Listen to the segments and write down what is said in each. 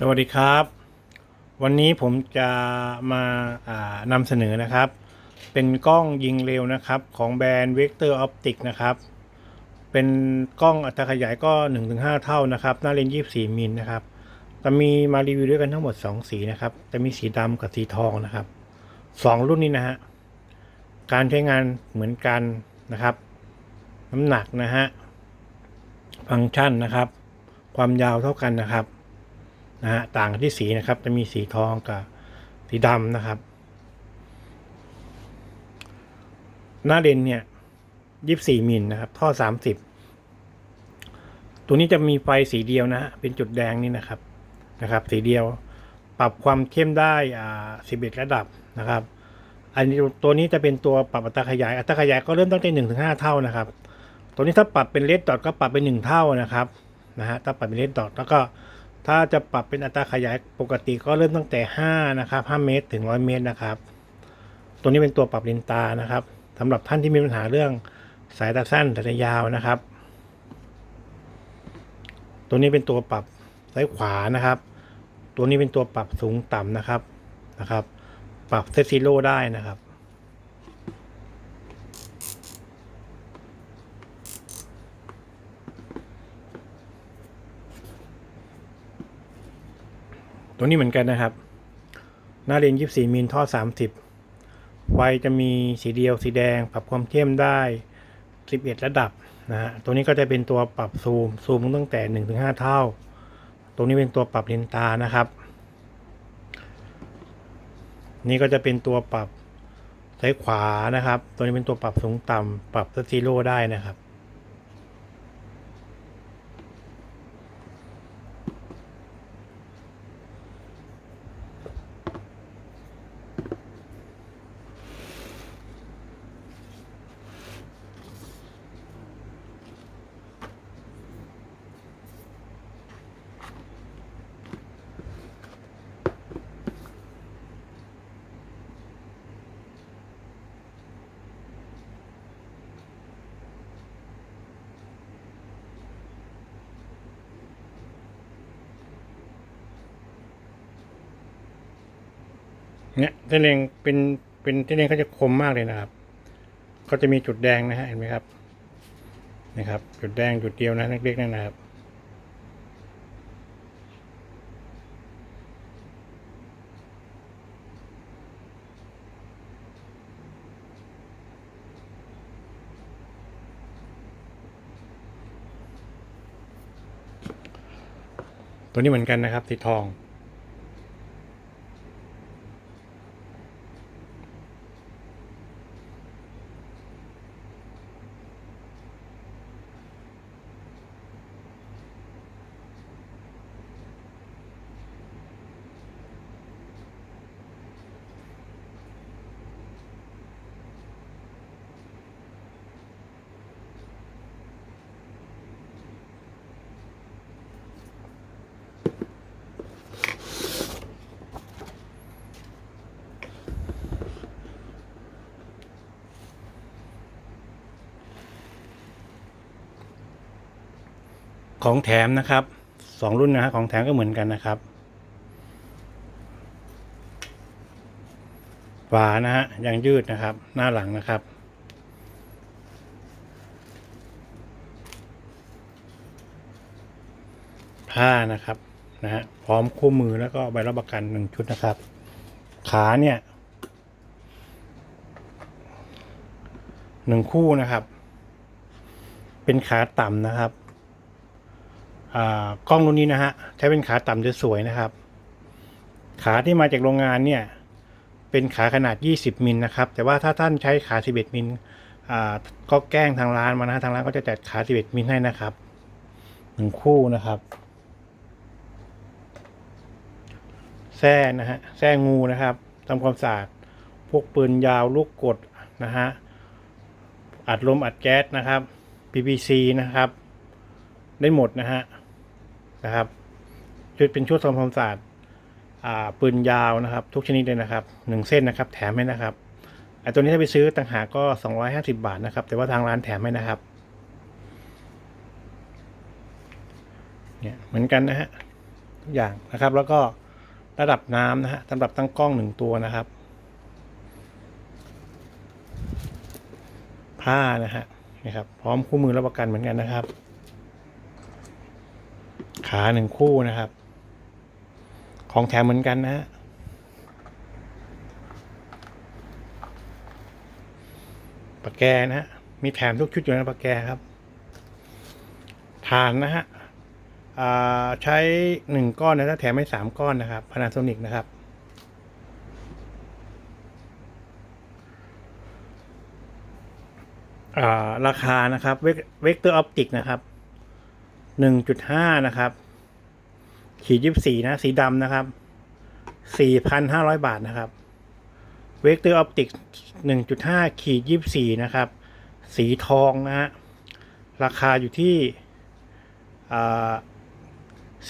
สวัสดีครับ วันนี้ผมจะมานำเสนอนะครับ เป็นกล้องยิงเร็วนะครับ ของแบรนด์ Vector Optic นะครับ เป็นกล้องอัตราขยายก็ 1-5 เท่านะครับ หน้าเลนส์24 มิลนะครับจะมีมารีวิวด้วยกันทั้งหมด 2 สีนะครับจะมีสีดำกับสีทองนะครับ 2 รุ่นนี้นะฮะการใช้งานเหมือนกันนะครับ น้ำหนักนะฮะฟังก์ชันนะครับ ความยาวเท่ากันนะครับ นะฮะต่างกันที่สีนะครับ จะมีสีทองกับสีดำนะครับ หน้าเลนเนี่ยยี่สี่มิลนะครับ ท่อสามสิบตัวนี้จะมีไฟสีเดียวนะฮะเป็นจุดแดงนี่นะครับนะครับ สีเดียวปรับความเข้มได้อ่าสิบเอ็ดระดับนะครับ อันนี้ตัวนี้จะเป็นตัวปรับอัตราขยายอัตราขยายก็เริ่มตั้งแต่หนึ่งถึงห้าเท่านะครับ ตัวนี้ถ้าปรับเป็นเลดดอทก็ปรับเป็นหนึ่งเท่านะครับนะฮะถ้าปรับเป็นเลดดอทแล้วก็ ถ้าจะปรับเป็นอัตราขยายปกติก็เริ่มตั้งแต่ 5 นะครับ 5 เมตรถึง 100 เมตรนะครับ ตัวนี้เป็นตัวปรับเลนตานะครับสำหรับท่านที่มีปัญหาเรื่องสายตาสั้นสายตายาวนะครับ ตัวนี้เป็นตัวปรับซ้ายขวานะครับ ตัวนี้เป็นตัวปรับสูงต่ำนะครับนะครับ ปรับเซตซีโร่ได้นะครับ ตัวนี้เหมือนกันนะครับ หน้าเลนส์24มิลท่อ 30 ไฟจะมีสีเดียวสีแดง ปรับความเข้มได้ 11 ระดับนะฮะ ตัวนี้ก็จะเป็นตัวปรับซูม ซูมตั้งแต่ 1-5 เท่า ตัวนี้เป็นตัวปรับเลนส์ตานะครับ นี่ก็จะเป็นตัวปรับซ้ายขวานะครับ ตัวนี้เป็นตัวปรับสูงต่ำปรับซีโร่ได้นะครับ เนี่ยเส้นเลงเป็นเป็นเส้นเลงเขาจะคมมากเลยนะครับเขาจะมีจุดแดงนะฮะเห็นไหมครับนะครับ จุดแดงจุดเดียวนะเล็กๆนั่นนะครับตัวนี้เหมือนกันนะครับสีทอง ของแถมนะครับสองรุ่นนะฮะของแถมก็เหมือนกันนะครับ ฝานะฮะยังยืดนะครับ หน้าหลังนะครับผ้านะครับนะฮะพร้อมคู่มือแล้วก็ใบรับประกันหนึ่งชุดนะครับ ขาเนี่ยหนึ่งคู่นะครับ เป็นขาต่ำนะครับ กล้องรุ่นนี้นะฮะใช้เป็นขาต่ำจะสวยนะครับ ขาที่มาจากโรงงานเนี่ยเป็นขาขนาด 20 มิลนะครับ แต่ว่าถ้าท่านใช้ขา 11 มิลก็แกล้งทางร้านมานะทางร้านก็จะจัดขา 11 มิลให้นะครับหนึ่งคู่นะครับแส้นะฮะแส้งูนะครับทำความสะอาดพวกปืนยาวลูกกดนะฮะอัดลมอัดแก๊สนะครับ PPC นะครับ ได้หมดนะฮะ นะครับ ชุดเป็นชุดทำความสะอาดอ่าปืนยาวนะครับ ทุกชนิดเลยนะครับหนึ่งเส้นนะครับ แถมให้นะครับไอตัวนี้ถ้าไปซื้อต่างหากก็สองร้อยห้าสิบาทนะครับ แต่ว่าทางร้านแถมให้นะครับเนี่ยเหมือนกันนะฮะทุกอย่างนะครับ แล้วก็ระดับน้ำนะฮะสำหรับตั้งกล้องหนึ่งตัวนะครับ ผ้านะฮะนี่ครับ พร้อมคู่มือรับประกันเหมือนกันนะครับ ขาหนึ่งคู่นะครับ ของแถมเหมือนกันนะปากแกนะฮะ มีแถมทุกชุดอยู่ในปากแกครับ ฐานนะฮะอ่าใช้หนึ่งก้อนนะถ้าแถมไม่สามก้อนนะครับพานาโซนิกนะครับอ่าราคานะครับเวกเตอร์ออปติกนะครับ หนึ่งจุดห้านะครับ ขีดยี่สี่นะ สีดำนะครับสี่พันห้าร้อยบาทนะครับเวกเตอร์ออปติกหนึ่งจุดห้าขีดยี่สี่นะครับ สีทองนะฮะราคาอยู่ที่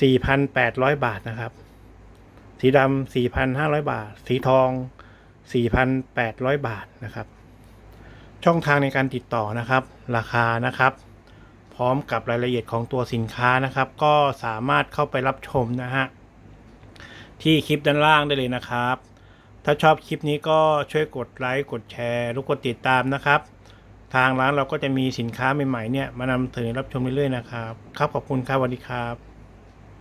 สี่พันแปดร้อยบาทนะครับ สีดำสี่พันห้าร้อยบาท สีทองสี่พันแปดร้อยบาทนะครับ ช่องทางในการติดต่อนะครับ ราคานะครับ พร้อมกับรายละเอียดของตัวสินค้านะครับ ก็สามารถเข้าไปรับชมนะฮะที่คลิปด้านล่างได้เลยนะครับ ถ้าชอบคลิปนี้ก็ช่วยกดไลค์กดแชร์หรือกดติดตามนะครับ ทางร้านเราก็จะมีสินค้าใหม่ๆเนี่ยมานำเสนอรับชมเรื่อยๆนะครับ ครับขอบคุณครับสวัสดีครับ